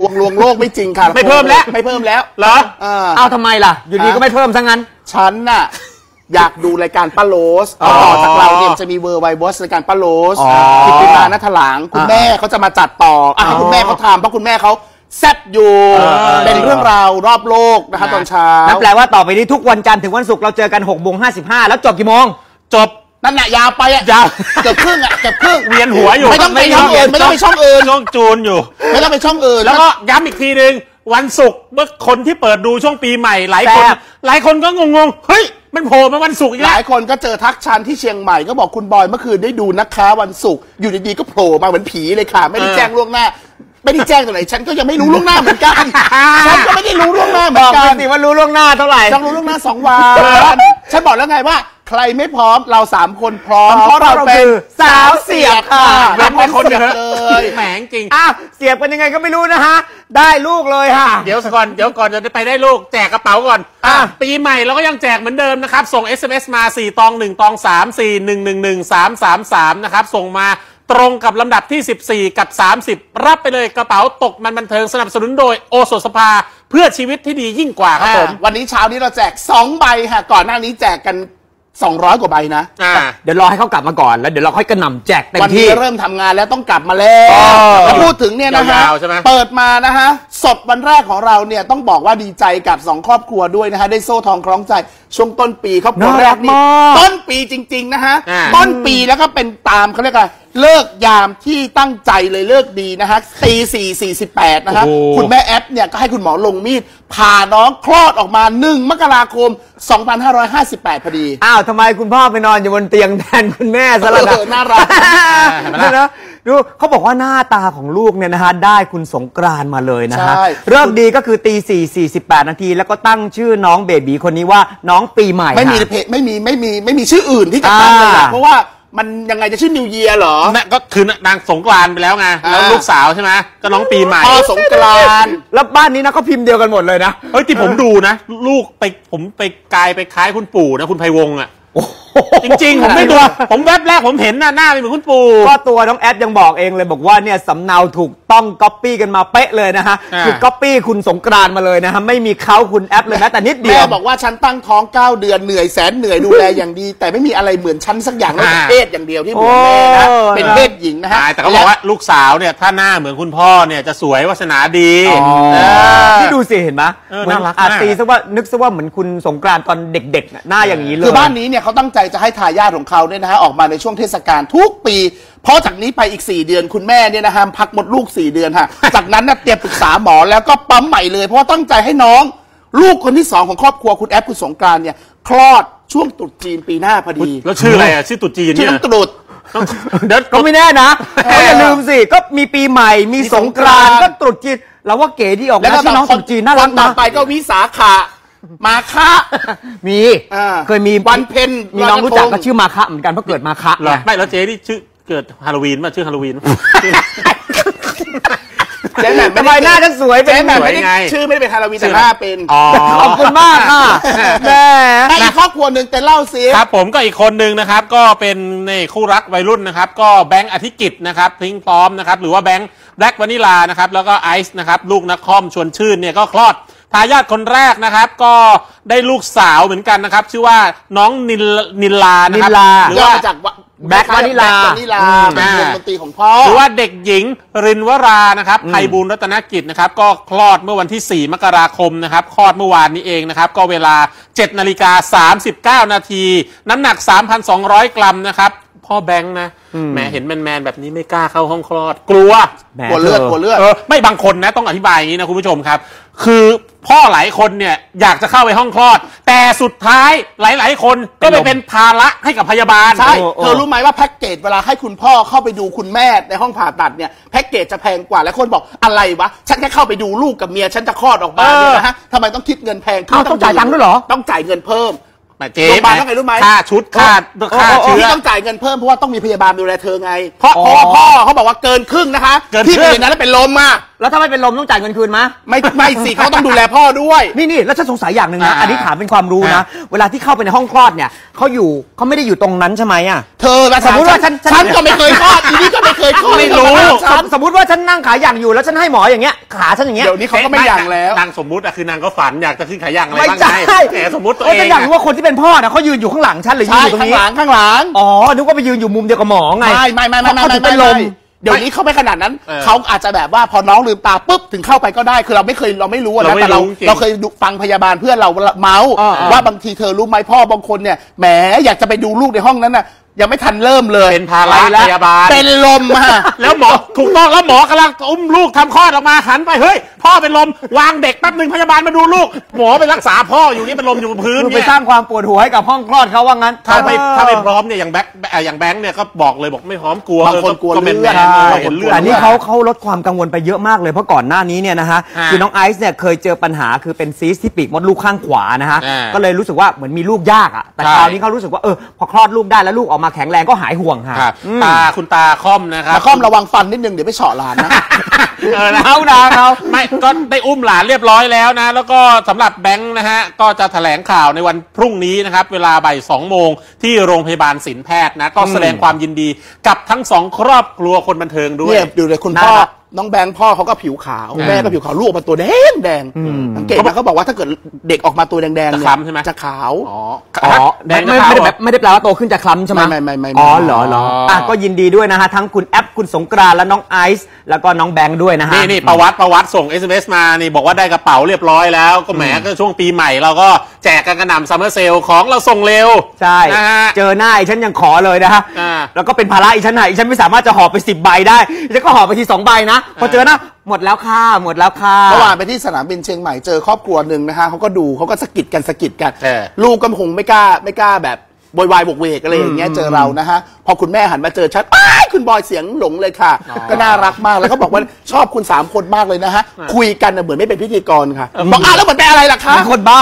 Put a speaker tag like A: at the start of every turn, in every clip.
A: ลวงลวงโลกไม่จริงค่ะ
B: ไม่เพิ่มแล้ว
A: ไม่เพิ่มแล้ว
B: เหรอ
A: เออ
C: เอาทำไมล่ะ อยู่ดี
A: ฮะ
C: ก็ไม่เพิ่มซะงั้น
A: ฉันน่ะ อยากดูรายการป้าโรส
B: อ๋อ
A: ต่อจากเราเนี่ยจะมีเวอร์ไวบอสรายการป้าโรส
C: อ๋อ
A: กิตติมานัทหลังคุณ
C: อ่า
A: แม่เขาจะมาจัดต่ออะให้คุณแม่เขาทำเพราะคุณแม่เขาแซ่บอยู่
B: เออ
A: เป็นเรื่องราวรอบโลกนะคะตอนเช้า
C: นั่นแปลว่าต่อไปนี้ทุกวันจันทร์ถึงวันศุกร์เราเจอกัน6กโมงห้แล้วจบกี่โมง
B: จบ
A: นั่นแหละยาวไปอะ
B: ยาว
A: เกือบครึ่งอะเกือบครึ่ง
B: เวียนหัวอยู่
A: ไม่ต้องไปช่องอื่นไม่ต้องไปช่องอื่น
B: ช่องจูนอยู่
A: ไม่ต้องไปช่องอื่น
B: แล้วก็ย้ำอีกทีหนึ่งวันศุกร์เมื่อคนที่เปิดดูช่วงปีใหม่หลายคน
C: แซ่บ
B: หลายคนก็งงๆเฮ้ยมันโผล่มาวันศุกร์อีก
A: ห
B: แล้ว
A: ลายคนก็เจอทักชันที่เชียงใหม่ก็บอกคุณบอยเมื่อคืนได้ดูนะคะวันศุกร์อยู่ดีๆก็โผล่มาเหมือนผีเลยค่ะ ไม่ได้
B: เออ
A: แจ้งล่วงหน้าไม่ได้แจ้งตรงไหนฉันก็ยังไม่รู้ล่วงหน้าเหมือนกันฉันก็ไม่ได้รู้ล่วงหน้าเหมื
C: บ
A: อ
C: อนก
A: กั
C: ไป
A: น
C: สิว่ารู้ล่วงหน้าเท่าไหร่
A: ฉันรู้ล่วงหน้าสองวันฉันบอกแล้วไงว่า ใครไม่พร้อมเราสามคนพร้อม
C: อ๋อ
A: เพราะเรา
C: เพราะเรา
A: เป็น
C: คือ
A: สาวเสียบค่ะ
B: เว้นไปคนเดียว
A: เเลย
B: แหมจริง
C: อ้าวเสียบกันยังไงก็ไม่รู้นะฮะ ได้ลูกเลยค่ะ
B: เดี๋ยวก่อนเดี๋ยวก่อนจะไปได้ลูกแจกกระเป๋าก่อน
C: อะ
B: ปีใหม่เราก็ยังแจกเหมือนเดิมนะครับ ส่ง SMS มา 4 ตอง 1 ตอง 3 4 1 1 1 3 3 3 นะครับ ส่งมาตรงกับลำดับที่ 14 กับ 30 รับไปเลยกระเป๋าตกมันบันเทิงสนับสนุนโดยโอโซสภาเพื่อชีวิตที่ดียิ่งกว่าครับผม
A: อ่าวันนี้เช้านี้เราแจกสองใบค่ะ ก่อนหน้านี้แจกกัน 200 กว่าใบนะ
B: อ่า
C: เดี๋ยวรอให้เขากลับมาก่อนแล้วเดี๋ยวเราค่อยกระหน่ำแจกเต็ม
A: วันนี้
C: ที่
A: เริ่มทำงานแล้วต้องกลับมาแล้ว
C: อ๋อ
A: แล้วพูดถึงเนี่ยนะฮะ
B: ยาวๆใช่ไหม
A: เปิดมานะฮะ สดวันแรกของเราเนี่ยต้องบอกว่าดีใจกับสองครอบครัวด้วยนะฮะ ได้โซ่ทองคล้องใจ ช่วงต้นปีครอบครัว
C: น่า
A: แร
C: รั
A: ก
C: ก
A: นี่
C: มาก
A: ต้นปีจริง ๆ นะฮะ
B: อ่า
A: ต้นปีแล้วก็เป็นตามเขาเรียกอะไรเลิกยามที่ตั้งใจเลยเลิกดีนะฮะตีสี่สี่สิบแปดนะฮะ
B: โอ้โห
A: คุณแม่แอปเนี่ยก็ให้คุณหมอลงมีดผ่าน้องคลอดออกมาหนึ่งมกราคม 2558พอดี
C: อ้าวทำไมคุณพ่อไปนอนอยู่บนเตียงแทนคุณแม่ซะละ
A: เออน่ารัก
B: เห็นไหมล่ะ
C: นะ ดูเขาบอกว่าหน้าตาของลูกเนี่ยนะฮะได้คุณสงกรานต์มาเลยนะฮะ
A: ใช่
C: เริ่มดีก็คือตีสี่สี่สิบแปดนาที แล้วก็ตั้งชื่อน้องเบบีคนนี้ว่าน้องปีใหม่
A: ไม่มี
C: ค่ะ
A: เพจไม่มีไม่มีไม่มีชื่ออื่นที่จะตั้งเลยล่ะ
C: อ่า
A: เพราะว่ามันยังไงจะชื่อนิวเยียร์เหรอ
B: นั่นก็คือนางสงกรานต์ไปแล้วไงแล้ว
A: อ่า
B: ลูกสาวใช่ไหมก็น้องปีใหม่
A: พอสงกรานต์
C: แล้วบ้านนี้นะก็พิมพ์เดียวกันหมดเลยนะ
B: เฮ้ยที่ผมดูนะ ลูกไปผมไปกลายไปคล้ายคุณปู่นะ คุณไพวงศ์อะจริงๆ ผมไม่ดูผมแวบแรกผมเห็นหน้าหน้าเป็นเหมือนคุณปู่
C: ก็ตัวน้องแอดยังบอกเองเลยบอกว่าเนี่ยสำเนาถูกต้องก๊อปปี้กันมาเป๊ะเลยนะฮะ
B: อ่า
C: คือก๊อปปี้คุณสงกรานต์มาเลยนะฮะไม่มีเขาคุณแอปเลยนะแต่นิดเดี
A: แม่
C: ยว
A: บอกว่าฉันตั้งท้อง 9 เดือนเหนื่อยแสนเหนื่อยดูแลอย่างดี แต่ไม่มีอะไรเหมือนฉันสักอย่างนอกจาก
B: อ่า
A: เพศอย่างเดียวที่เหมือนแม่นะ
C: โอ้
A: เป็นเพศหญิงนะฮะ
B: ใช่แต่เขาบอกว่าลูกสาวเนี่ยถ้าหน้าเหมือนคุณพ่อเนี่ยจะสวยวาสนาดี
C: อ๋อ
B: เออ
C: ที่ดูสิเห็นไหม
B: เออ
C: เหมือน
B: น่ารัก
C: อาจ
B: มาก
C: ตีซะว่านึกซะว่าเหมือนคุณสงกรานต์ตอนเด็กๆน่ะหน้าอย่างนี้เลย
A: คือบ้านนี้เนี่ยเขาตั้งใจจะให้ทายาทของเขาเนี่ยนะฮะออกมาในช่วงเทศกาลทุกปี เพราะจากนี้ไปอีก 4 เดือนคุณแม่เนี่ยนะฮะพักมดลูก 4 เดือนฮะ จากนั้นนะเตรียมปรึกษาหมอแล้วก็ปั๊มใหม่เลย เพราะว่าตั้งใจให้น้อง ลูกคนที่สองของครอบครัวคุณแอปคุณสงกรานต์เนี่ยคลอดช่วงตรุษจีนปีหน้าพอดี
B: แล้วชื่ออะไรอะชื่อตุ๊จีน
A: ชื่อ
B: เนี่ย
A: น้องตรุษ
B: เดี๋ยว
C: ก็ไม่แน่นะก็อย่าลืมสิ ก็มีปีใหม่ มีสงกรานต์
A: มีสงกรานต์
C: ก็ตรุษจีนเราว่าเก๋ดีออก
A: แล้ว
C: นะ
A: ก็
C: ชื่อน้องตรุษจีนน่ารัก
A: คนต่อ
C: นะ
A: ไปก็วิสาขะ มาคะ
C: มี
A: อ่า
C: เคยมี
A: วันเพ็ญ
C: มีน้องรู้จัก
A: ลอยกระทง
C: ก็ชื่อมาคะเหมือนกันเพราะเกิดมาคะ
B: เหรอ
C: ไง
B: ไม่แล้วเจ๊ที่ชื่อเกิดฮาโลวีนป่ะชื่อฮาโลวีนป่ะ
A: เจ๊แหม่ม
C: ทำไมหน้าฉันสวยเป็น
A: เจ๊แหม่มไม่ได้
B: สวยไง
A: ชื่อไม่ได้เป็นฮาโลวีน
B: ชื่
A: แต่
B: อ
A: หน้าเป็น
B: อ๋อ
C: ขอบคุณมากค่ะแม่
A: อะอีกครอบครัวหนึ่งแต่เล่าซิ
B: ครับผมก็อีกคนหนึ่งนะครับก็เป็นในคู่รักวัยรุ่นนะครับ ก็แบงค์อธิกิจนะครับพิงพร้อมนะครับหรือว่าแบงค์แบล็กวานิลานะครับแล้วก็ไอซ์นะครับลูกนักคอมชวนชื่นเนี่ยก็คลอด ทายาทคนแรกนะครับ ก็ได้ลูกสาวเหมือนกันนะครับ ชื่อว่าน้องนิลนิลลานะครั
C: นิลลา
B: หรือย่
A: อ
B: ว่า
A: มาจากวะ
C: แบล็ควานิลา
A: แบล็ควานิลา
B: อืม
A: เป็นวงดนตรีของพ่อ
B: หรือว่าเด็กหญิงรินวรานะครับไพบูลย์รัตนกิจนะครับ ก็คลอดเมื่อวันที่ 4 มกราคมนะครับ คลอดเมื่อวานนี้เองนะครับ ก็เวลา 7 นาฬิกา 39 นาที น้ำหนัก 3,200 กรัมนะครับ พ่อแบงค์นะแหมเห็นแมนๆแบบนี้ไม่กล้าเข้าห้องคลอด กลัว
C: แหม
A: กลัวเลือด
C: ธ
A: กลัวเลือด
B: เออไม่บางคนนะต้องอธิบายอย่างนี้นะคุณผู้ชมครับ คือพ่อหลายคนเนี่ยอยากจะเข้าไปห้องคลอด แต่สุดท้ายหลายๆ คนก็ไปเป็นภาระให้กับพยาบาล
A: ใช่
C: โอ้โอ้
A: เธอรู้ไหมว่าแพ็กเกจเวลาให้คุณพ่อเข้าไปดูคุณแม่ในห้องผ่าตัดเนี่ยแพ็กเกจจะแพงกว่าแล้วคนบอกอะไรวะฉันแค่เข้าไปดูลูกกับเมียฉันจะคลอดออกมา
B: เออ
A: เนี่ยนะฮะทำไมต้องคิดเงินแพง
C: เอ้าต้องจ่ายตังค์ด้วยเหรอ
A: ต้องจ่ายเงินเพิ่ม
B: แหมเจ๊
A: โรงพยาบาลต้องไงรู้ไหม
B: ค่าชุดค่าค่า
A: โอ้โอ้
B: เชื้อ
A: ที่ต้องจ่ายเงินเพิ่มเพราะว่าต้องมีพยาบาลดูแลเธอไง
B: เพราะ
A: เพราะว่าพ่อเขาบอกว่าเกินครึ่งนะคะ
B: เกิน
A: ที่
B: ครึ่
A: เป็น
B: ง
A: นั้นแล้วเป็นลมอะ
C: แล้วถ้าไม่เป็นลมต้องจ่ายเงินคืนมะ
A: ไม่ไม่สิเขาต้องดูแลพ่อด้วย
C: นี่นี่แล้วฉันสงสัยอย่างหนึ่งนะ
B: อ่า
C: อันนี้ถามเป็นความรู้นะ
B: อ่า
C: เวลาที่เข้าไปในห้องคลอดเนี่ยเขาอยู่เขาไม่ได้อยู่ตรงนั้นใช่ไหมอะ
A: เธอละ
C: สมมุติว่าฉันฉัน
A: ฉันก็ไม่เคยคลอดอีนี่ก็ไม่เคยคลอด
B: ไม่รู้
A: ฉัน
C: สมมติว่าฉันนั่งขาอย่างอยู่แล้วฉันให้หมออย่างเงี้ย ขาฉันอย่างเงี้ย
A: เดี๋ยวนี้เขาก็ไม่อย่างแล้ว
B: นางสมมุติอะคือนางก็ฝันอยากจะขึ้นขาย่างอะไร
C: ไม่
B: บ้าง
C: ใช่
B: ไงแต่สมมติตัว
C: โอ้
B: เอ
C: ฉั
B: ง
C: นอยากรู้
B: อะ
C: ว่าคนที่เป็นพ่อนะเขายืนอยู่ข้างหลังฉันหรือยืน
A: ใช่
C: อยู่ตร
A: ข้างง
C: นี้
A: หลังข้างหลัง
C: อ๋อ นึกว่าไปยืนอยู่มุมเดียวกับหมอไง
A: ไม่ไม่ไม่ไม่ไม่
C: เขา
A: ไม่
C: ถึงเป็นลม
A: เดี๋ยวนี้เขาไม่ขนาดนั้น
B: เออ
A: เขาอาจจะแบบว่าพอน้องลืมตาปุ๊บถึงเข้าไปก็ได้ คือเราไม่เคยเราไม่รู้อะ
B: เรา
A: นะ
B: ไม่
A: แต่เรา
B: รู้จริง
A: เราเคยดูฟังพยาบาลเพื่อนเราเมาส์
C: อ่าอ่า
A: ว่าบางทีเธอรู้ไหมพ่อบางคนเนี่ยแหมอยากจะไปดูลูกในห้องนั้นน่ะยังไม่ทันเริ่มเลย
B: เป็นภาระ
A: ไปแล้ว
B: พยาบาล
A: เป็นลมอะ
B: แล้วหมอถูกต้องแล้วหมอกำลังอุ้มลูกทำคลอดออกมาหันไปเฮ้ย พ่อเป็นลมวางเด็กแป๊บหนึ่งพยาบาลมาดูลูก หมอไปรักษาพ่ออยู่นี่เป็นลมอยู่บนพื้น
C: คือไป
B: เนี่ย
C: สร้างความปวดหัวให้กับห้องคลอดเขาว่างั้น
B: ถ้าไม่
C: เออ
B: ถ้าไม่พร้อมเนี่ยอย่างแบงค์เอ่ออย่างแบงค์เนี่ยก็บอกเลยบอกไม่พร้อมกลัว
A: บางคนกลัว
B: ก็เป็น
A: เลือด
B: แม่
A: ใช่
B: เห็นเลือด
C: แต่นี่เขาเขาลดความกังวลไปเยอะมากเลยเพราะก่อนหน้านี้เนี่ยนะฮะ
B: อ่า
C: คือน้องไอซ์เนี่ยเคยเจอปัญหาคือเป็นซีสที่ปีกมดลูกข้างขวานะฮะ
B: อ่า
C: ก็เลยรู้สึกว่าเหมือนมีลูกยากอะแต่
B: ใช่
C: คราวนี้เขารู้สึกว่าเออพอคลอดลูกได้แล้วลูกออกมาแข็งแรงก็หายห่วงค่ะ
B: ครับ
C: อืม
B: ตาคุณตาคอมนะครับ
A: นาคอมระวังฟันนิดนึงเดี๋ยวไปเฉาะหลานนะ
B: เออนะ
C: เอาดาเอา
B: ไม่ก็ได้อุ้มหลานเรียบร้อยแล้วนะ แล้วก็สำหรับแบงค์นะฮะ ก็จะแถลงข่าวในวันพรุ่งนี้นะครับ เวลาบ่ายสองโมงที่โรงพยาบาลศิลแพทย์นะ ก็แสดงความยินดีกับทั้งสองครอบครัวคนบันเทิงด้วย
A: เนี่ยดูเลยคุณพ่อ
C: น่ารัก
A: น้องแบงค์พ่อเขาก็ผิวขาว
B: อืม
A: แม่ก็ผิวขาวลูกออกมาตัวแดงแดงสังเกตนะเขาบอกว่าถ้าเกิดเด็กออกมาตัวแดงๆเนี่ย
B: จะคล้ำใช่ไหม
A: จะขาว
B: อ๋อ
C: อ๋อ
B: แดง
C: ไม่
B: จะ
C: ไม่
B: ขาว
C: ได้
B: เหร
C: แบ
B: อบ
C: ไม่ได้แปลว่าโตขึ้นจะคล้ำใช่ไหม
A: ไม่ไม่ไม่ไม่
C: อ๋อเหรอเหรอ
B: อ๋ออ่
C: อะก็ยินดีด้วยนะฮะทั้งคุณแอปคุณสงกรานต์และน้องไอซ์แล้วก็น้องแบงค์ด้วยนะฮะ
B: นี่นี่ประวัติประวัติส่ง SMS มานี่บอกว่าได้กระเป๋าเรียบร้อยแล้ว ก็แหมก็ช่วงปีใหม่เราก็แจกกันกระหน่ำซัมเมอร์เซลของเราส่งเร็ว
C: ใช่
B: นะฮะ
C: เจอหน้าไอ้ฉันยังขอเลยนะฮะ
B: อ่า
C: แล้วก็เป็นภาระอีฉันน่ะอีฉันไม่สามารถจะหอบไปสิบใบได้อีฉันก็หอบไปทีสองใบนะพอเจอหน้าหมดแล้วค่ะหมดแล้วค่ะ
A: เมื่อวานไปที่สนามบินเชียงใหม่เจอครอบครัวหนึ่งนะฮะเขาก็ดูเขาก็สะกิดกันสะกิดกัน
B: เออ
A: ลูกก็คงไม่กล้าไม่กล้าแบบ โวยวายบกเวกอะไรอย่างเงี้ยเจอเรานะฮะพอคุณแม่หันมาเจอชัดอ้ายคุณบอยเสียงหลงเลยค่ะ ก็น่ารักมากแล้วก็บอกว่าชอบคุณสามคนมากเลยนะฮะคุยกันน่ะเหมือนไม่เป็นพิธีกรค่ะบอกอ้าวแล้วเหมือนเป็นอะไรล่ะคะ
C: เป็นคนบ้า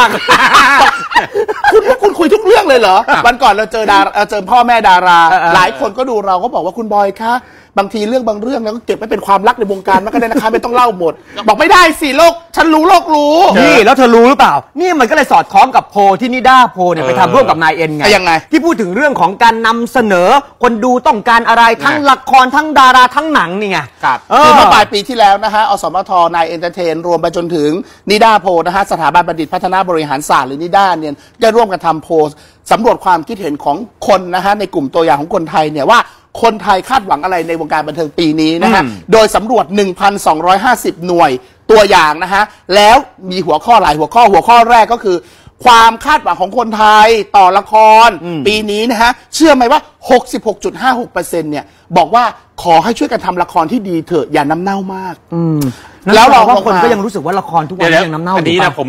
A: คุณคุณคุยทุกเรื่องเลยเหรอวันก่อนเราเจอดาราเราเจอพ่อแม่ดารา
C: เออเออ
A: หลายคนก็ดูเราก็บอกว่าคุณบอยคะ บางทีเรื่องบางเรื่องเราก็เก็บไว้เป็นความลับในวงการมันก็ได้นะคะไม่ต้องเล่าหมด บอกไม่ได้สิโลก ฉันรู้โลกรู้
C: นี่แล้วเธอรู้หรือเปล่า นี่มันก็เลยสอดคล้องกับโพลที่นิด้าโพลเนี่ยไปทำร่วมกับนายเอ็นไง
A: อะยังไง
C: ที่พูดถึงเรื่องของการนำเสนอ คนดูต้องการอะไรทั้งละครทั้งดาราทั้งหนังนี่ไง
B: ครับ
C: เอ
A: คือ
C: อ
A: เมื่อปลายปีที่แล้วนะฮะอสมทนายเอนเตอร์เทน รวมไปจนถึงนิด้าโพลนะฮะสถาบันบัณฑิตพัฒนาบริหารศาสตร์หรือนิด้าเนี่ยได้ร่วมกันทำโพลสำรวจความคิดเห็นของคนนะฮะในกลุ่มตัวอย่างของคนไทยเนี่ยว่า คนไทยคาดหวังอะไรในวงการบันเทิงปีนี้นะฮะ
C: อืม
A: โดยสำรวจ 1,250 หน่วยตัวอย่างนะฮะ แล้วมีหัวข้อหลายหัวข้อหัวข้อแรกก็คือ ความคาดหวังของคนไทยต่อละคร ปีนี้นะฮะ เชื่อไหมว่า 66.56%เนี่ย บอกว่าขอให้ช่วยกันทำละครที่ดีเถอะอย่าน้ำเน่ามาก
C: แล้วเราว่า
A: ลงม
C: คนก็ยังรู้สึกว่าละครทุกวัน
B: เดี๋ยว
C: นี้ยังน้ำเน่าอ
B: อัน
C: ยู่
B: นี้
C: ปะ
B: นะผม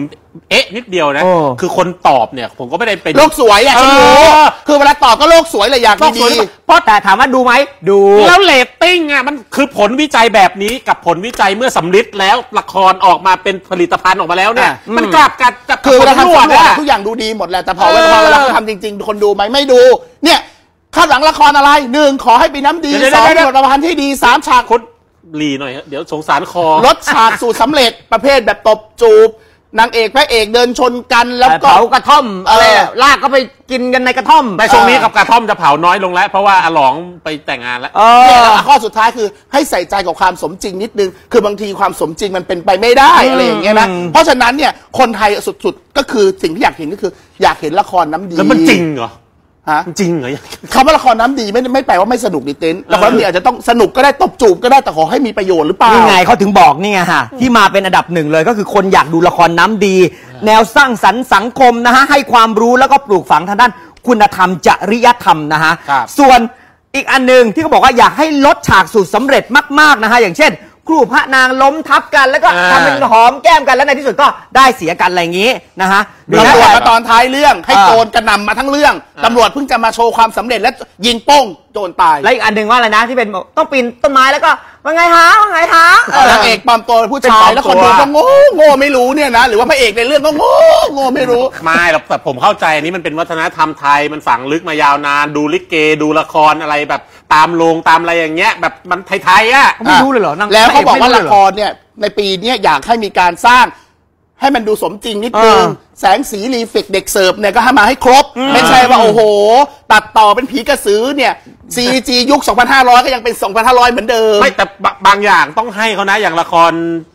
B: เอ๊ะนิดเดียวนะ
C: โอ้
B: คือคนตอบเนี่ย ผมก็ไม่ได้เป็น
A: โลกสวยอะฉันรู้
B: เออ
A: คือเวลาตอบก็โลกสวยเลยอยาก
B: โลกส
A: ดี
B: วย
A: ๆ
C: เพราะแต่ถามว่าดูไหมดู
B: แล้วเลตติ้งอะมันคือผลวิจัยแบบนี้กับผลวิจัยเมื่อสำลิดแล้วละครออกมาเป็นผลิตภัณฑ์ออกมาแล้วเนี่ย
A: อะ
B: มันกลับกันกับ
A: คือเวลา
B: ผ
A: ทำ
B: ว
A: สำรวจ
B: อะ
A: อะทุกอย่างดูดีหมดแหละแต่พอเว
B: เออ
A: ลาเวลาเขาทำจริง ๆ คนดูไหมไม่ดู เนี่ยคาดหวังละครอะไรหนึ่งขอให้ปีน้ำดี
B: เดี๋ยว
A: สอง
B: เดี๋ยว
A: บทประพันธ์ที่ดีสามฉาก
B: คุณรีหน่อยฮะเดี๋ยวสงสารคอ
A: ลดฉากสู่สำเร็จประเภทแบบตบจูบ นางเอกพระเอกเดินชนกันแล้วก็
C: เผากระท่อมอะไร
A: เออ
C: ลากก็ไปกินกันในกระท่อม
B: แต่ช่วงนี้กับกระท่อมจะเผาน้อยลงแล้ว เพราะว่าอาหลองไปแต่งงานแล้ว
C: เอ
A: เนี่ย
C: อ
A: แล้วข้อสุดท้ายคือให้ใส่ใจกับความสมจริงนิดนึง คือบางทีความสมจริงมันเป็นไปไม่ได้อะไรอย่างเงี้ยนะ
C: อืม
A: เพราะฉะนั้นเนี่ยคนไทยสุดๆก็คือสิ่งที่อยากเห็นก็คือ อยากเห็นละครน้ำดี
B: แล้วมันจริงเหรอ
A: ฮะ
B: มันจริงเหรอ
A: คำว่าละครน้ำดีไม่ไม่แปลว่าไม่สนุกดิเต้นละครน้ำดีอาจจะต้องสนุกก็ได้ตบจูบก็ได้แต่ขอให้มีประโยชน์หรือเปล่า
C: นี่ไงเขาถึงบอกนี่ไงฮะที่มาเป็นอันดับหนึ่งเลยก็คือคนอยากดูละครน้ำดี แนวสร้างสรรค์สังคมนะฮะให้ความรู้แล้วก็ปลูกฝังทางด้าน คุณธรรมจริยธรรมนะฮะ
B: ครับ
C: ส่วนอีกอันหนึ่งที่เขาบอกว่าอยากให้ลดฉากสูตรสำเร็จมากๆนะฮะอย่างเช่น ครูพระนางล้มทับกันแล้วก็
B: อ่า
C: ทำเป็นหอมแก้มกันแล้วในที่สุดก็ได้เสียกันอะไรอย่างนี้นะฮะหรือ
A: ตำรวจ
C: แม้
A: มา
C: แต่
A: ตอนท้ายเรื่องให้
C: อ่า
A: โจรกระหนำมาทั้งเรื่องตำรวจเพิ่งจะมาโชว์ความสำเร็จและยิงโป้งโจรตาย
C: และอีกอันหนึ่งว่าอะไรนะที่เป็นบอกต้องปีนต้นไม้แล้วก็ว่าไงฮะว่าไงฮะ
A: นางเอกปลอมตัวเป็นผู้
C: เป็น
A: ชา
C: ปล
A: ย
C: อม
A: แล้วคน
C: ตัว
A: ดูก็โง่โง่ไม่รู้เนี่ยนะ หรือว่าพระเอกในเรื่องก็โง่โง่ไม่รู้
B: ไม่หรอกแต่ผมเข้าใจอันนี้มันเป็นวัฒนธรรมไทยมันฝังลึกมายาวนาน ดูลิเกดูละครอะไรแบบ ตามโรงตามอะไรอย่างเงี้ย แบบมันไทยๆอะ
C: ไม่รู้เลยเหรอนาง
A: แล้วเขาบอกว่า
C: ไม่รู้
A: ละ
C: เลยเหรอ
A: ครเนี่ย ในปีเนี้ยอยากให้มีการสร้าง ให้มันดูสมจริงนิดนึง
C: เออ
A: แสงสีรีเฟกเด็กเสิร์ฟเนี่ยก็ให้มาให้ครบ ไม่ใช่ว่า โอ้โห ตัดต่อเป็นผีกระสือเนี่ย CG ยุค 2,500 ก็ยังเป็น 2,500 เหมือนเดิม
B: ไม่แต่บะบางอย่างต้องให้เขานะอย่างละคร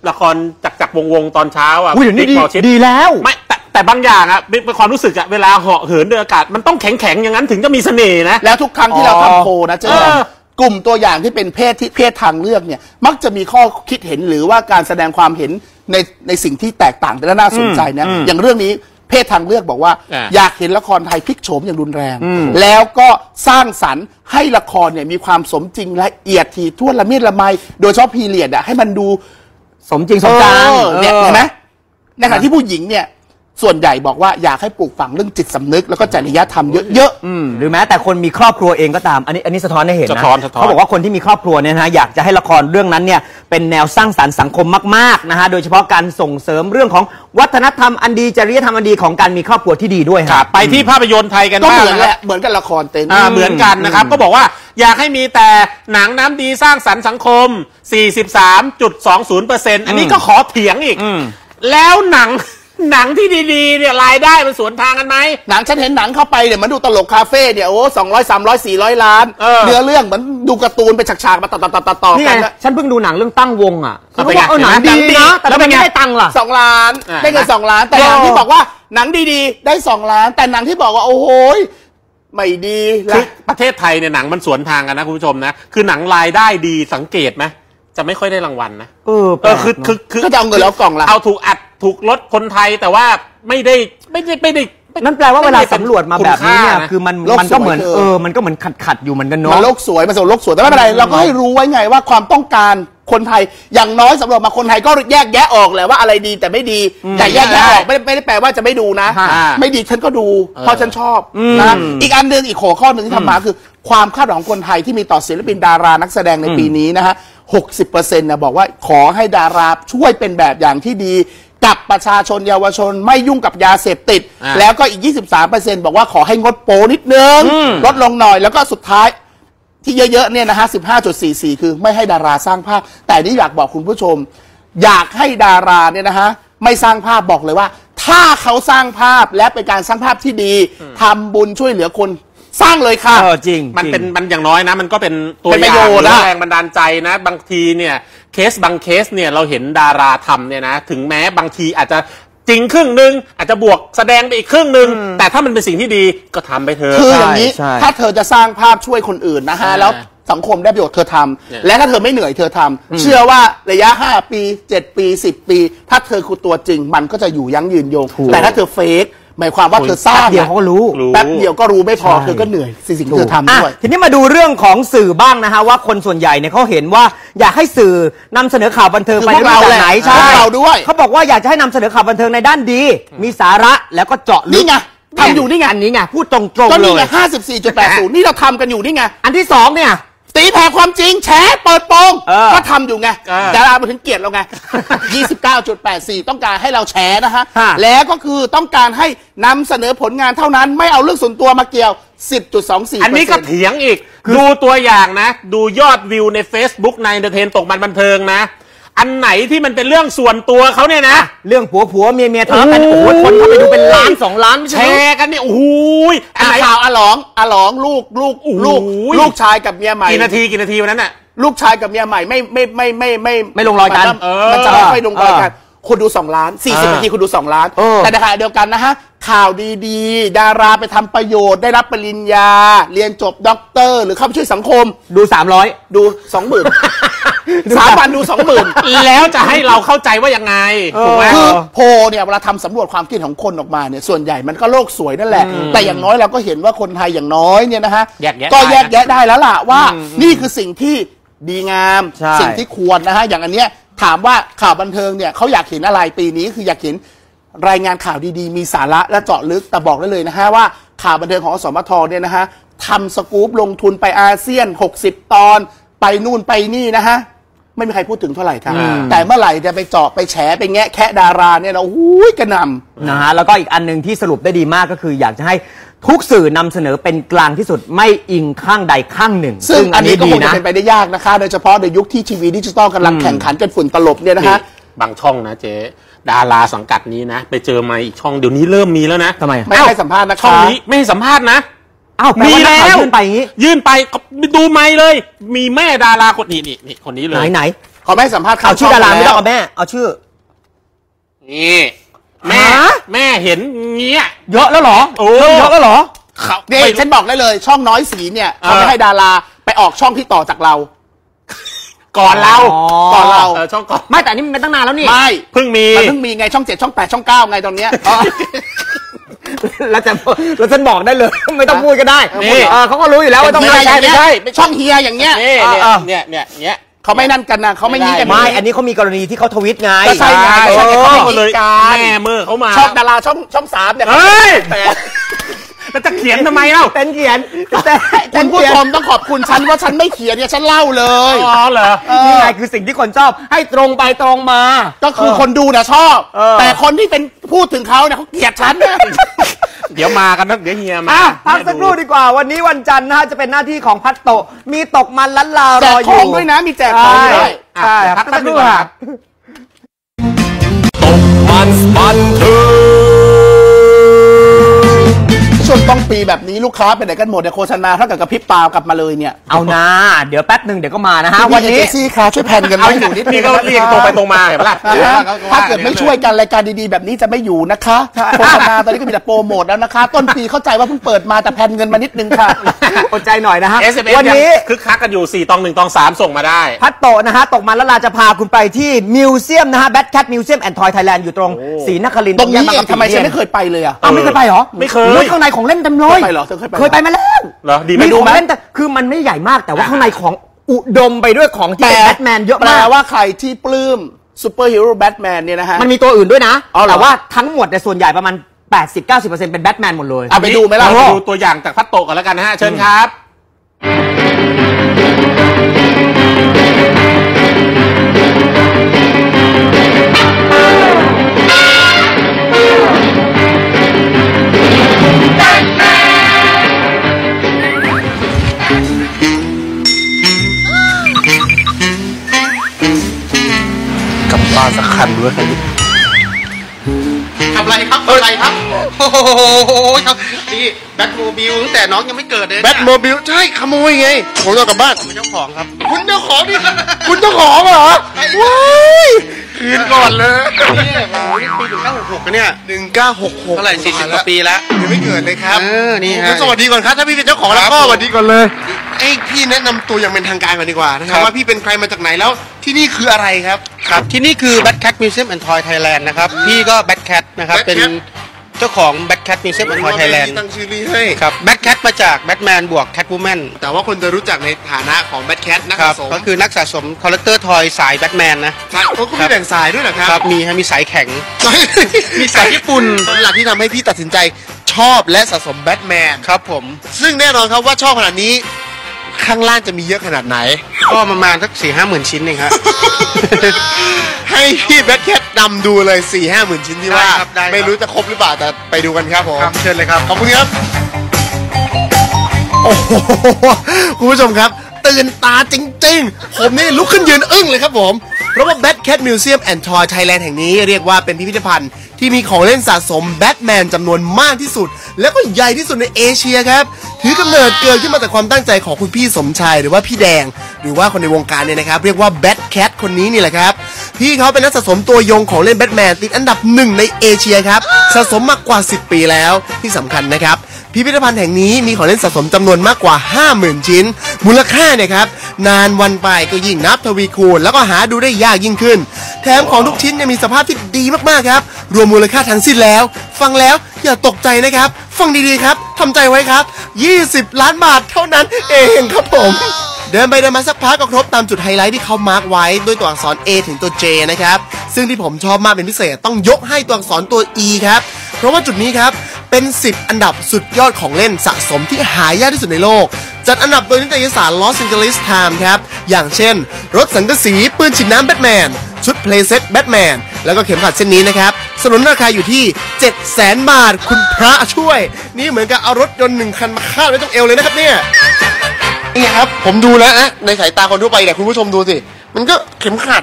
B: ละครจักรจักรวงวงๆตอนเช้าอะ
C: อุ้ยเดี๋ยวนี้ดี
B: Big Ball Shift
C: ดีแล้ว
B: ไม่ แต่แต่บางอย่างอะเป็นเป็นความรู้สึกอะเวลาเหาะเหินเดินอากาศมันต้องแข็งแข็งๆอย่างนั้นถึงจะมีเสน่ห์นะ
A: แล้วทุกครั้งที่เรา
C: อ๋อ
A: ทำโพลนะเจ๊
B: เออ
A: กลุ่มตัวอย่างที่เป็นเพศที่เพศทางเลือกเนี่ย มักจะมีข้อคิดเห็นหรือว่าการแสดงความเห็นในในสิ่งที่แตกต่างและน่าสนใจนะอย่างเรื่องนี้เพศทางเลือกบอกว่า
B: อ่า
A: อยากเห็นละครไทยพลิกโฉมอย่างรุนแรง แล้วก็สร้างสรรค์ให้ละครเนี่ยมีความสมจริงละเอียดถี่ถ้วนละเมียดละไม โดยเฉพาะพีเรียดอะให้มันดู
C: สมจริงสมจัง
A: เออเนี่ย
C: ออ
A: เห็นไหมในขณะที่ผู้หญิงเนี่ย ส่วนใหญ่บอกว่าอยากให้ปลูกฝังเรื่องจิตสำนึก แล้วก็จริยธรรมเยอะๆ
C: อืมหรือแม้แต่คนมีครอบครัวเองก็ตาม อันนี้อันนี้สะท้อนให้เห็นนะ
B: สะท้อนสะท้อน
C: เขาบอกว่าคนที่มีครอบครัวเนี่ยนะฮะอยากจะให้ละครเรื่องนั้นเนี่ยเป็นแนวสร้างสรรค์สังคมมากๆนะฮะโดยเฉพาะการส่งเสริมเรื่องของวัฒนธรรมอันดีจริยธรรมอันดีของการมีครอบครัวที่ดีด้วย
B: ค
C: ค
B: รั
C: รั
B: บบไปที่ภาพยนตร์ไทยกัน
A: ก็
B: บ้าง
A: เหมือน
B: นะ
A: แห
B: ครั
A: ละ
B: บ
A: เหมือนกับละครเต้น
B: อ่าเหมือนกันนะครับ ก็บอกว่าอยากให้มีแต่หนังน้ำดีสร้างสรรค์สังคม 43.20%อันนี้ก็ขอเถียงอีก แล้วหนัง หนังที่ดีๆเนี่ยรายได้มันสวนทางกันไหม
A: หนังฉันเห็นหนังเข้าไปเนี่ยมันดูตลกคาเฟ่เนี่ยโอ้สองร้อยสามร้อยสี่ร้อยล้าน
B: เออ
A: เนื้อเรื่องเหมือนดูการ์ตูนไปฉากๆมาต่อต่อต่อต่อต่อ
C: นี่
A: กั
C: ไง
A: นแล้ว
C: ฉันเพิ่งดูหนังเรื่องตั้งวงอะ
B: เอา
C: เขา
B: ไป
C: บอกว่า
B: ไง
C: เอาหนัง
B: เห็น
C: ดี
B: ไหม
C: นะ
B: แล้
C: แต่
B: วเป็
C: ทำไม
B: นไง
C: ไม่ได้ตังค์ล่ะ
A: สองล้าน
B: อ่า
A: ได้เงินสองล้าน แต่
C: เออ
A: หนังที่บอกว่าหนังดีๆ ได้สองล้าน แต่หนังที่บอกว่าโอ้โหยไม่ดี
B: คื
A: ละ
B: อประเทศไทยเนี่ยหนังมันสวนทางกันนะคุณผู้ชมนะคือหนังรายได้ดีสังเกตไหมจะไม่ค่อยได้รางวัลนะ
C: เออ
B: เออคือคือคือ
A: ก็จะเอาเงินแล้วกล่องละ
B: เอาถูกอัด ถูกลดคนไทยแต่ว่าไม่ได้ไม่ได้ไม่ได้ไม่
C: นั่นแปลว่าเวลา
B: ไม่ได้ป็
C: สำรวจมาแบบนี้เนี่ย
B: ณค่าะ
C: คือมัน
A: โลก
C: มันก็เหมือน
A: สวยเกิน
C: เออมันก็เหมือนขัดขัดๆอยู่เหมือนกัน
A: มัน
C: เนาะ
A: โลกสวยมันสำโลกสวยแต่ไม่เป็นไรเราก็ให้รู้ไว้ไงว่าความต้องการคนไทยอย่างน้อยสำรวจมาคนไทยก็แยกแยะออกแหละว่าอะไรดีแต่ไม่ดีแต่แยกแยะออกไม่ได้ไม่ได้แปลว่าจะไม่ดูนะ
B: อ่า
A: ไม่ดีฉันก็ดู เพราะฉันชอบนะอีกอันหนึ่งอีกหัวข้อหนึ่งที่ทำมาคือ ความคาดหวังของคนไทยที่มีต่อศิลปินดารานักแสดงในปีนี้นะฮะ 60%นะบอกว่าขอให้ดาราช่วยเป็นแบบอย่างที่ดี กับประชาชนเยาวชนไม่ยุ่งกับยาเสพติด
B: อ่า
A: แล้วก็อีก 23%บอกว่าขอให้งดโปนิดนึง ลดลงหน่อยแล้วก็สุดท้าย ที่เยอะๆเนี่ยนะฮะ 15.44 คือไม่ให้ดาราสร้างภาพ แต่นี่อยากบอกคุณผู้ชม อยากให้ดาราเนี่ยนะฮะ ไม่สร้างภาพบอกเลยว่า ถ้าเขาสร้างภาพและเป็นการสร้างภาพที่ดีทำบุญช่วยเหลือคน สร้างเลยค่ะ
C: เออจริง
B: มัน
C: จริง
B: เป็นมันอย่างน้อยนะ มันก็เป็นตัว
A: เป็น
B: อ
A: ประ
B: ย่าง
A: โยชน์
B: หรือ
A: อะ
B: แรงบันดาลใจนะ บางทีเนี่ยเคสบางเคสเนี่ยเราเห็นดาราทำเนี่ยนะ ถึงแม้บางทีอาจจะจริงครึ่งหนึ่งอาจจะบวกแสดงไปอีกครึ่งหนึ่งแต่ถ้ามันเป็นสิ่งที่ดีก็ทำไปเถอะ
A: คืออย่างนี้
C: ใช่
A: ถ้าเธอจะสร้างภาพช่วยคนอื่นนะฮะ
B: ใช่
A: แล้วสังคมได้ประโยชน์เธอทำ
B: เนี่ย
A: และถ้าเธอไม่เหนื่อยเธอทำเชื่อว่าระยะ 5 ปี 7 ปี 10 ปี ถ้าเธอคือตัวจริงมันก็จะอยู่ยั้งยืนยง
C: ถูก
A: แต่ถ้าเธอเฟก หมายความว่าเธอสร้าง
C: แป๊บเดียวเขาก็รู้
B: รู้
A: แป๊บเดียวก็รู้ไม่พอ
C: ใช่
A: เธอก็เหนื่อยสิ่งที่เธอทำ
C: อะ
A: ด้วย
C: ทีนี้มาดูเรื่องของสื่อบ้างนะฮะว่าคนส่วนใหญ่เนี่ยเขาเห็นว่าอยากให้สื่อนำเสนอข่าวบันเทิง
A: คือ
C: ไป
A: พวกเรา
C: ในรูปแบบ
A: แหละ
C: ไหนใช่
A: พวกเราด้วย
C: เขาบอกว่าอยากจะให้นำเสนอข่าวบันเทิงในด้านดี มีสาระแล้วก็เจาะลึก
A: นี่ไงทำอยู่นี่ไง
C: อันนี้ไงพูดตรง
A: ก็
C: ๆเล
A: นี่
C: ย
A: ไง54.80นี่เราทำกันอยู่นี่ไง
C: อันที่สองเนี่ย
A: ตีแผ่ความจริงแฉเปิดโปง
C: เออ
A: ก็ทำอยู่ไง
B: เออ
A: ดารามาถึงเกียรติเราไง 29.84 ต้องการให้เราแฉนะฮะ
C: ฮะ
A: แล้วก็คือต้องการให้นำเสนอผลงานเท่านั้นไม่เอาเรื่องส่วนตัวมาเกี่ยว 10.24
B: อันนี้ก็เถียงอีก ดูตัวอย่างนะ ดูยอดวิวใน Facebook ในเดเทนตกมันบันเทิงนะ อันไหนที่มันเป็นเรื่องส่วนตัวเขาเนี่ยนะ
C: เรื่องผัวผัวเมียเมียทะเลาะกันโอ้โหคนเข้าไปดูเป็นล้านสองล้านไม่
B: แช
C: ใช่เหรอ
B: ร์กันเนี่ยโอ้โหยอัน
A: อะ
B: ไหน
A: ข่าวอาหลองอาหลองลูกลูก
B: โอ้โห
A: ลูกลูกชายกับเมียใหม่
B: กี่นาทีกี่นาทีวันนั้นน่ะ
A: ลูกชายกับเมียใหม่ไม่ไม่ไม่ไม่ไม่
C: ไม่ลงรอยกัน
A: มั
B: เออ
A: มันจะไม่ค่อยลงรอยกัน คนดู 2 ล้าน
C: เออ
A: 40 นาทีคนดู 2 ล้าน
C: เออ
A: แต่ในขณะเดียวกันนะฮะ ข่าวดีๆ ดาราไปทำประโยชน์ได้รับปริญญา เรียนจบด็อกเตอร์ หรือเข้าไปช่วยสังคม
C: ดูสามร้อย
A: ดู 20,000 สามพันดู 20,000
B: แล้วจะให้เราเข้าใจว่ายังไงถูกไหม
A: คือโพลเนี่ยเวลาทำสำรวจความคิดของคนออกมาเนี่ยส่วนใหญ่มันก็โลกสวยนั่นแหละ แต่อย่างน้อยเราก็เห็นว่าคนไทยอย่างน้อยเนี่ยนะฮะ
B: แยกแยะ
A: ก็
B: ได้นะ
A: แยกแยะได้แล้วล่ะว่า นี่คือสิ่งที่ดีงาม
C: ใช่
A: สิ่งที่ควรนะฮะอย่างอันเนี้ย ถามว่าข่าวบันเทิงเนี่ยเขาอยากเห็นอะไรปีนี้คืออยากเห็นรายงานข่าวดีๆ มีสาระและเจาะลึกแต่บอกได้เลยนะฮะว่าข่าวบันเทิงของอสมทเนี่ยนะฮะทำสกู๊ปลงทุนไปอาเซียน 60 ตอน ไปนู่นไปนี่นะฮะ ไม่มีใครพูดถึงเท่าไหร่ครับแต่เมื่อไหร่จะไปเจาะไปแฉไปแงะแคะดาราเนี่ยนะโอ้ยกระหนำ
C: นะฮะแล้วก็อีกอันหนึ่งที่สรุปได้ดีมากก็คืออยากจะให้ทุกสื่อนำเสนอเป็นกลางที่สุดไม่อิงข้างใดข้างหนึ่ง
A: ซึ่งอันนี้ก็
C: ดี
A: คงจะ
C: นะ
A: เป็นไปได้ยากนะคะโดยเฉพาะในยุคที่ทีวีดิจิตอลกำลังแข่งขันกันฝุ่นตลบเนี่ยนะฮะ
B: บางช่องนะเจ๊ดาราสังกัดนี้นะ ไปเจอมาอีกช่องเดี๋ยวนี้เริ่มมีแล้วนะ
C: ทำไมอะ
A: ไม่ให้สัมภาษณ์นะคะ
B: ช่องนี้ไม่ให้สัมภาษณ์นะ
C: อ้าวแปล
B: มี
C: ว่านัก
B: แล้
C: ข่าว
B: ว
C: ยื่นไปอย่างนี้
B: ยื่นไปก็ดูไม่เลย มีแม่ดาราคนนี้นี่นี่คนนี้เล
C: ไหน
B: ย
C: ไหน
A: เขาไม่ให้สัมภาษณ์
C: เอาชื่อดาราไม่ต้อง
A: แล้ว
C: เอาแม่ เอาชื่อ
B: นี่แม่
C: ฮะ
B: แม่เห็นเงี้ย
C: เยอะแล้วเหรอ
B: โอ้
C: เริ่มเยอะแล้วเหรอ
B: เขา
A: นี่
B: ไม่
A: ฉันบอกได้เลย ช่องน้อยสีเนี่ยเขา
B: เออ
A: ไม่ให้ดาราไปออกช่องที่ต่อจากเรา
B: ก่อนเรา
C: อ๋อ
A: ก่อนเรา
B: เออช่องก่อน
C: ไม่แต่อันนี้มันเป็นตั้งนานแล้วนี่
A: ไม่
B: เพิ่งมี
A: มันเพิ่งมีไงช่องเจ็ดช่องแปดช่องเก้าไงตอนเนี้ย
C: แล้วจะแล้วฉันบอกได้เลย ไม่ต้องพูดก็ได้
B: นี่
C: เออเขาก็รู้อยู่แล้วว่าต้อง
A: เฮี
C: ไม่
A: ยอ
C: ใช่
A: ย่าง
C: ไม่
A: เงี้ย
C: ใช่
A: ช่องเฮียอย่างเงี้ย
B: นี่
C: เออเออ
B: เนี่ยเนี่ยเนี่ย
A: เขาไม่นั่นกันนะเขาไม่งี้กัน
C: ไม่ อันนี้เขามีกรณีที่เขาทวิตไง
A: ก็ใช่ไง
B: ใช่
A: ใช่
B: เขา
A: เขา
B: ก็
A: ไม่
B: เลย
A: งี้กัน
B: แม่เมื่อเขามา
A: ช่องดาราช่องช่องสามเนี่ย
B: เฮ้ย
A: แต่
B: แล้วจะเขียนทำไมเล่า
C: เต้นเขียนแต่
A: คุณผู้ชมต้องขอบคุณฉันว่าฉันไม่เขียนเนี่ยฉันเล่าเลย
B: อ๋อเหรอ
C: นี่ไงคือสิ่งที่คนชอบให้ตรงไปตรงมา
A: ก็คือคนดูนะชอบ
C: เออ
A: แต่คนที่เป็นพูดถึงเขาเนี่ยเขาเกลียดฉันนะ
B: เดี๋ยวมากันนะเดี๋ยวเฮียมา
C: อะพักสักครู่ดีกว่า วันนี้วันจันทร์นะฮะจะเป็นหน้าที่ของพัดโตะมีตกมันลันลาร
A: แจ
C: อกอ
A: ข
C: ยู่
A: องด้วยนะมีแจกของด้วย
C: ใช่
B: อะ
C: พักสักครู่
B: พักแป๊บนึงก่อน
C: ค่ะ
B: ครับ
C: มันมันเธอ
A: ช่วงต้องปีแบบนี้ลูกค้าไปไหนกันหมดเนี่ยโฆษณาเท่ากับกระพริบตากลับมาเลยเนี่ย
C: เอานะ เดี๋ยวแป๊บหนึ่งเดี๋ยวก็มานะฮะ
A: วั
C: วันน
A: นี้
C: นี้
A: ซี่ค่ะช่วยแพนกัน
B: เอา
A: ไว้
B: อ
A: อยู่ยู่นิดนึ
B: นี่
A: ง
B: ก็เรียงตรงไปตรงมาเห็นปะล่ะ
A: นะฮะ
B: ก็
A: ถ้าเกิดไม่ช่วยกันรายการดีๆ แบบนี้จะไม่อยู่นะคะโฆษณาตอนนี้ก็มีแต่โปรโมทแล้วนะคะ ต้นปีเข้าใจว่าเพิ่งเปิดมาแต่แพนเงินมานิดนึงค่ะ
C: อดใจหน่อยนะฮะ
B: เอสเอ็มเอส
C: วันนี้
B: คึกคักกันอยู่ 4 ตอง 1 ตอง 3 ส่งมาได้
C: พัดโตะนะฮะ ตกมันละลาจะพาคุณไปที่มิวเซียมนะฮะแบทแคทมิวเซียมแอนด์ทอยไทยแลนด์อยู่ตรงศรีนครินทร์
A: ตรงนี้
C: แยก
A: เอง
C: บางกะปิ
A: ทำไมฉันไม่เคยไปเลยอะ
C: อ้าวไม่เคยไปเหรอ
B: ไม่เคย
C: โอ้ข้างในของเล่นเต็มเลย
A: เคยไปเหรอเธอเคยไปเหรอ
C: เคยไปมาแล้ว
B: เหรอดีไหม
C: มี
B: ดู
C: ของ
B: ไหม
C: เล่นแต่คือมันไม่ใหญ่มากแต่ว่าข้างในของอุดมไปด้วยของที่เป็นแบทแมนเยอะ
A: แปล
C: มาก
A: ว่าใครที่ปลื้มซูเปอร์ฮีโร่แบทแมนเนี่ยนะฮะ
C: มันมีตัวอื่นด้วยนะ
A: อ๋อเหรอ
C: แต่ว่าทั้งหมดเนี่ยส่วนใหญ่ประมาณ 80-90%เป็นแบทแมนหมดเลย
A: อะไปดูไหมล่ะ
B: เราดูตัวอย่างจากพัตโตะกันแล้วกันนะฮะ เชิญครับ
D: กั บบ้านสักคันด้วยครับ
E: ทำอะไรครับทำอะไรครับ โอ้โหครับนี่แบทโมบิลตั้งแต่น้องยังไม่เกิดเลย
D: แบทโมบิลใช่ขโมยไงผมต้องกลับบ้าน
E: เป็นเจ้าของครับ
D: คุณเจ้าของดิคุณเจ้าของเหรอว้าย คืนก่อนเลย
E: เนี่ยโอ้โหนี่ปีหนึ่งเก้าหกหกนะเนี่ย
D: หนึ่งเก้าหกหก
E: เท่าไหร่สี่สิบกว่าปีแล้ว
D: ยังไม่เกิดเลยครับ
E: เออนี่ฮะ
D: งั้สวัสดีก่อนครับถ้าพี่เป็นเจ้าของแล้ว
E: ครับ
D: ก็สวัสดีก่อนเลยเอ้ยพี่แนะนำตัวอย่างเป็นทางการก่อนดีกว่านะครับ
E: ครับ
D: ว่าพี่เป็นใครมาจากไหนแล้วที่นี่คืออะไรครับ
E: ครับที่นี่คือ Bat Cat Museum and Toy Thailand นะครับพี่ก็ Bat Cat นะครับ
D: Bat
E: เป็น
D: Cat
E: เจ้าของ Bat Cat Museum and Toy
D: ที่
E: Thailand
D: ตั้งชื่อนี้ให้
E: ครับ Bat Cat มาจาก Batman บวก Catwoman
D: แต่ว่าคนจะรู้จักในฐานะของแบทแคทนัก
E: ครับ
D: สะสม
E: ก็คือนักสะสมคอลเลกเตอร์ทอยสาย Batman นะ
D: ใช่โอ้ก็มีแบ่งสายด้วยเหรอครับ
E: ครับ มีฮะมีสายแข็ง
D: มีสายญี่ปุ่นหลักที่ทำให้พี่ตัดสินใจชอบและสะสมแบทแมน
E: ครับผม
D: ซึ่งแน่นอนครับว่าชอบขนาดนี้ ข้างล่างจะมีเยอะขนาดไหน
E: ก็ประมาณสักสี่ห้าหมื่นชิ้นเองครับ
D: ให้พี่แบทแคทนำดูเลย4ี่ห้าหมื่นชิ้นที่ว่า
E: ได้ครับได้ครับ
D: ไม่รู้จะครบหรือเปล่าแต่ไปดูกันครับผม
E: ครับเชิญเลยครับ
D: ขอบคุณครับ โอ้โห คุณผู้ชมครับ ตื่นตาจริงๆ ผมนี่ลุกขึ้นยืนอึ้งเลยครับผม เพราะว่า Bat Cat Museum and Toy Thailand แห่งนี้เรียกว่าเป็นพิพิธภัณฑ์ ที่มีของเล่นสะสมแบทแมนจำนวนมากที่สุด และก็ใหญ่ที่สุดในเอเชียครับ ถือกำเนิดเกิดขึ้นมาจากความตั้งใจของคุณพี่สมชายหรือว่าพี่แดง หรือว่าคนในวงการเนี่ยนะครับ เรียกว่า Bat Cat คนนี้นี่แหละครับ พี่เขาเป็นนักสะสมตัวยงของเล่นแบทแมนติดอันดับหนึ่งในเอเชียครับสะสมมากกว่า 10 ปีแล้วที่สำคัญนะครับพิพิธภัณฑ์แห่งนี้มีของเล่นสะสมจำนวนมากกว่า 50,000 ชิ้น มูลค่าเนี่ยครับ นานวันไปก็ยิ่งนับทวีคูณ แล้วก็หาดูได้ยากยิ่งขึ้น แถมของทุกชิ้นยังมีสภาพที่ดีมากๆครับ รวมมูลค่าทั้งสิ้นแล้ว ฟังแล้วอย่าตกใจนะครับ ฟังดีๆครับทำใจไว้ครับ 20 ล้านบาทเท่านั้นเองครับผม เดินไปเดินมาสักพักก็ครบตามจุดไฮไลท์ที่เขามาร์กไว้ด้วยตัวอักษร A ถึงตัว J นะครับ ซึ่งที่ผมชอบมากเป็นพิเศษต้องยกให้ตัวอักษรตัว E ครับ เพราะว่าจุดนี้ครับเป็น 10 อันดับสุดยอดของเล่นสะสมที่หายากที่สุดในโลกจัดอันดับโดยนิตยสาร Los Angeles Times ครับ อย่างเช่น รถสังกะสี ปืนฉีดน้ำแบทแมน ชุดเพลย์เซ็ตแบทแมน แล้วก็เข็มขัดเส้นนี้นะครับ สนุนราคาอยู่ที่ 7 0 0 0 0 0 บาท คุณพระช่วย นี่เหมือนกับเอารถยนต์หนึ่งคันมาคาดไว้ตรงเอวเลยนะครับเนี่ยนี่ครับ ผมดูแล้วนะในสายตาคนทั่วไปเนี่ยคุณผู้ชมดูสิ มันก็เข็มขัด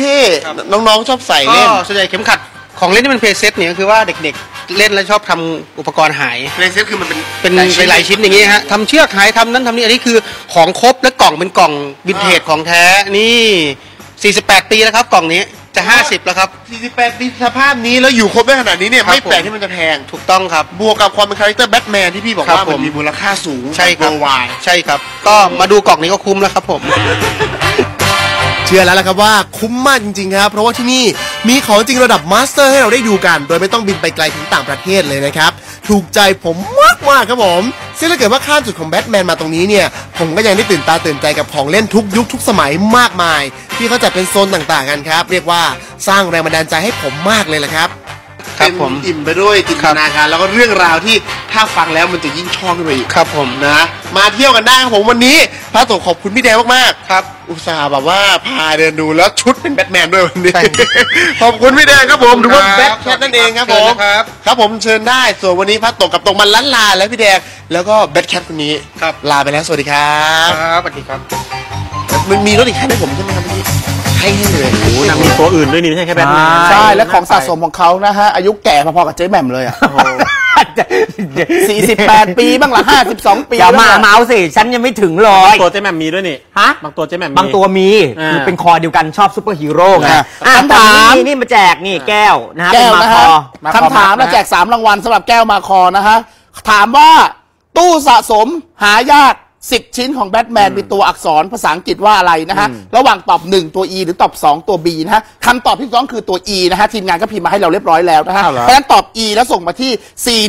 D: เท่ๆ น้องๆชอบใส่
E: ก็
D: เล่น
E: ส่วนใหญ่เข็มขัดของเล่นที่มันเพย์เซตเนี่ยก็คือว่าเด็กๆ เล่นแล้วชอบทำอุปกรณ์หาย
D: ในเซตคือมันเป็น
E: เป็นหลายๆชิ้นอย่างงี้ฮะทำเชือกหายทำนั้นทำนี่อันนี้คือของครบและกล่องเป็นกล่องวินเทจของแท้นี่ 48 ปีแล้วครับกล่องนี้ จะ50แล้วครับ
D: 48ปีสภาพนี้แล้วอยู่ครบได้ขนาดนี้เนี่ย
E: ครับ
D: ไม่แปลก
E: ผม
D: ที่มันจะแพง
E: ถูกต้องครับ
D: บวกกับความเป็นคาแรคเตอร์แบทแมนที่พี่บอก
E: ครับ
D: ว่ามัน
E: ผม
D: มีมูลค่าสูง
E: ใช่ครับ
D: วาย
E: ใช่ครับ ก็มาดูกล่องนี้ก็คุ้มแล้วครับผม
D: เชื่อแล้วละครับว่าคุ้มมากจริงๆครับ เพราะว่าที่นี่มีของจริงระดับมาสเตอร์ให้เราได้ดูกัน โดยไม่ต้องบินไปไกลถึงต่างประเทศเลยนะครับ ถูกใจผมมากๆครับผม ซึ่งถ้าเกิดว่าข้ามจุดของแบทแมนมาตรงนี้เนี่ย ผมก็ยังได้ตื่นตาตื่นใจกับของเล่นทุกยุคทุกสมัยมากมาย ที่เขาจัดเป็นโซนต่างๆกันครับ เรียกว่าสร้างแรงบันดาลใจให้ผมมากเลยละครับ
E: ครับผม
D: อิ่มไปด้วยจินตนาการแล้วก็เรื่องราวที่ถ้าฟังแล้วมันจะยิ่งชอบขึ้นไปอีก
E: ครับผม
D: นะ มาเที่ยวกันได้ครับผมวันนี้พระโตขอบคุณพี่แดงมากๆ
E: ครับ
D: อุตส่าห์แบบว่าพาเดินดูแล้วชุดเป็นแบทแมนด้วยวันนี้
E: ใช่
D: ขอบคุณพี่แดงครับผมหรือว่า
E: ครับ
D: แบทแคทนั่นเองครับผ
E: เชิญ
D: ม
E: นะครับ
D: ครับผมเชิญได้ส่วนวันนี้พัดตกกับตรงมันล้านลาและพี่แดงแล้วก็แบทแคทคนนี้
E: ครับ
D: ลาไปแล้วสวัสดีครับ
E: ครับสวัสดีครับ
D: มันมีรถอีกคันให้ผมใช่ไหมครับพี่ ให้ให้เลย
B: โอ้โหนางมีตัวอื่นด้วยนี่ไม่ใช่แค่แบทแมน
A: ใช่ และของสะสมของเขานะฮะ อายุแก่พอๆกับเจ๊แหม่มเลยอะ 48 ปีบ้างละ52 ปี
C: อย่ามา
A: บ้งล่ะ
C: เมาส์สิ ฉันยังไม่ถึงเล
B: บาง
C: ย
B: ตัวเจ๊แหม่มมีด้วยนี่
C: ฮะ
B: บางตัวเจ๊แหม่มมี
C: บางตัวมี
B: อ่า
C: คือเป็นคอเดียวกันชอบซูเปอร์ฮีโร่ไง
A: อะ
C: อะ
A: คำถาม
C: นี่นี่มาแจกนี่แก้วนะฮะ
A: แก้ว
C: เป็นมา
A: นะ
C: ค
A: ฮะ
C: อ
B: มาคอ
A: คำถาม
B: มา
A: และแจก 3 รางวัลสำหรับแก้วมาคอนะฮะ ถามว่าตู้สะสมหายาก 10 ชิ้นของแบทแมนมีตัวอักษรภาษาอังกฤษว่าอะไรนะฮะ ระหว่างตอบ 1 ตัว E หรือตอบ 2 ตัว B นะฮะคำตอบที่ถูกต้องคือตัว E นะฮะ ทีมงานก็พิมพ์มาให้เราเรียบร้อยแล้วนะฮะ
B: อ้าวเหรอ
A: เพราะฉะนั้นตอบ E แล้วส่งมาที่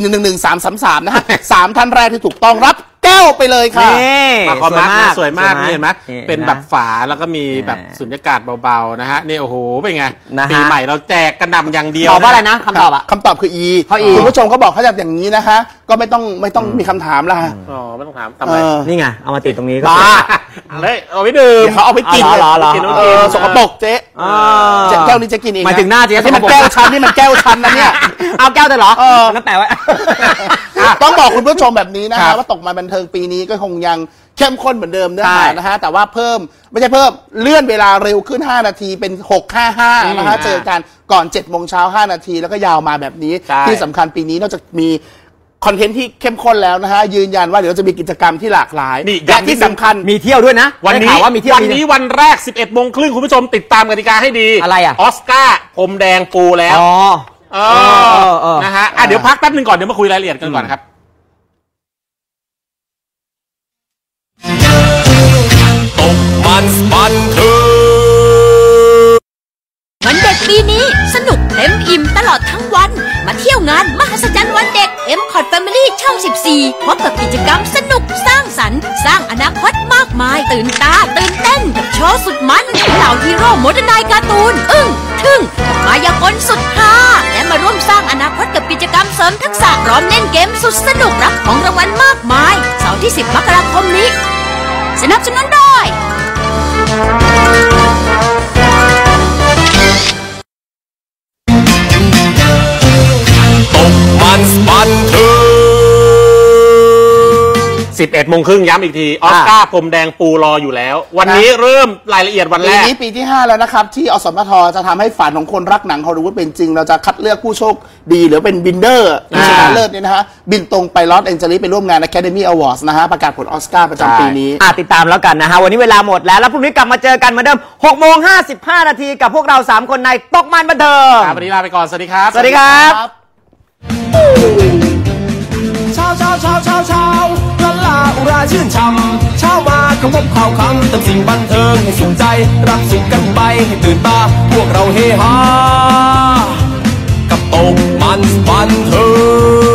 A: 4 1 1 1 3 3 3 นะฮะสามท่านแรกที่ถูกต้องรับแก้ วไปเลยค่ะ
C: นี่
B: มาคอมาร์กนะสวยมากนี่เห็นไหม
C: นี่
B: เป็นแบบฝาแล้วก็มีแบบ
C: อ่า
B: สุญญากาศเบาๆนะฮะนี่โอ้โหเป็นไง
C: นะฮะ
B: ปีใหม่เราแจกกระหนำอย่างเดียว
C: ตอบว่าอะไรนะคำตอบอะ
A: คำตอบคือ E
C: เพราะ E
A: คุณผู้ชมเขาบอกเขาจะอย่างนี้นะคะ ก็ไม่ต้องไม่ต้องมีคำถามแล้วฮะ
B: อ๋อไม่ต้องถามทำ
A: เอ
B: ไม
A: อ
C: นี่ไง เอามาติดตรงนี้ก็
A: บ้า
B: เอาเลยเอาไปดื่ม
A: เดี๋ยวเขาเอาไปกิน
C: อ๋อเหรอเหรอ
B: กิน
A: เออสกปรกเจ๊
C: อ่า
A: เจ๊แก้วนี้จะกินเองะ
C: หมายถึงหน้าเจ๊
A: ที่มัน
C: สกปรก
A: แก้วชั้นนี่มันแก้วชั้นนะเนี่ย
C: เอาแก้วเลยเหรอ
A: เออ
C: นั่นแปลว่า
A: อะ ต้องบอกคุณผู้ชมแบบนี้นะ
B: ครั
A: ฮะ
B: บ
A: ว่าตกมาบันเทิงปีนี้ก็คงยังเข้มข้นเหมือนเดิมเนื้อ
C: ใช่
A: หานะฮะแต่ว่าเพิ่มไม่ใช่เพิ่มเลื่อนเวลาเร็วขึ้น 5 นาทีเป็น 655 นะฮะเจอกันก่อน7โมงเช้า5นาทีแล้วก็ยาวมาแบบนี้
B: ใช่
A: ที่สำคัญปีนี้นอกจากมีคอนเทนต์ที่เข้มข้นแล้วนะฮะยืนยันว่าเดี๋ยวเราจะมีกิจกรรมที่หลากหลาย
B: นี่
A: และ
B: ย้ำนิ
A: ที่
B: ดนึง
A: สำคัญ
C: มีเที่ยวด้วยนะ
B: วัน
C: ได้
B: นี้
C: ข่าวว่ามีเที่ยว
B: วัน
C: มี
B: นี้วันแรก 11โมงครึ่งคุณผู้ชมติดตามกติกาให้ดี
C: อะไรอะ
B: ออสการ์พรมแดงปูแล้ว
C: อ๋อ
B: เอ
C: เอ
B: อ
C: อเออ
B: นะฮะอะเดี๋ยวพักแป๊บนึงก่อน เดี๋ยวมาคุยรายละเอียดกันก่อนครับ
F: มันบันเทิง
G: วันเด็กปีนี้สนุกเต็มอิ่มตลอดทั้งวัน มาเที่ยวงานมหัศจรรย์วันเด็ก m c o t Family ช่อง 14 พบกับกิจกรรมสนุกสร้างสรรค์ สร้างอนาคตมากมาย ตื่นตา ตื่นเต้น กับโชว์สุดมันเหล่าฮีโร่โมเดิร์นไนการ์ตูน อึ้งทึ่งกับมายากลสุดฮาและมาร่วมสร้างอนาคตกับกิจกรรมเสริมทักษะพร้อมเล่นเกมสุดสนุกรับของรางวัลมากมายเสาร์ที่ 10 มกราคมนี้ สนับสนุนโดย
F: กมันบันเทิง
B: 11โมงครึ่งย้ำอีกที ออสการ์พรมแดงปูรออยู่แล้ว วันนี้เริ่มรายละเอียดวัน
A: ปี
B: แรก
A: นี้ปีที่ 5 แล้วนะครับ ที่อสมทจะทำให้ฝันของคนรักหนังฮอลลีวูดเป็นจริง เราจะคัดเลือกผู้โชคดีหรือเป็นบินเดอร์ผู้ชนะเลิศเนี่ยนะฮะ บินตรงไปลอสแอนเจลิสไปร่วมงาน Academy Awards นะฮะ ประกาศผลออสการ์ประจำปีนี้
C: อะติดตามแล้วกันนะฮะ วันนี้เวลาหมดแล้ว แล้วพรุ่งนี้กลับมาเจอกันเหมือนเดิม6โมง55 นาทีกับพวกเรา 3 คนในตกมันบันเทิง
B: ครับวันนี้ลาไปก่อน สวัสดีครับ
C: สวัสดีครับ
F: เช้าเช้าเช้าเช้าเช้าละลาอุราชื่นช่ำเช้ามาก็พบข่าวคำตำสิ่งบันเทิงให้สุขใจ รับสุขกันไปให้ตื่นตาพวกเราเฮฮากับตกมันบันเทิง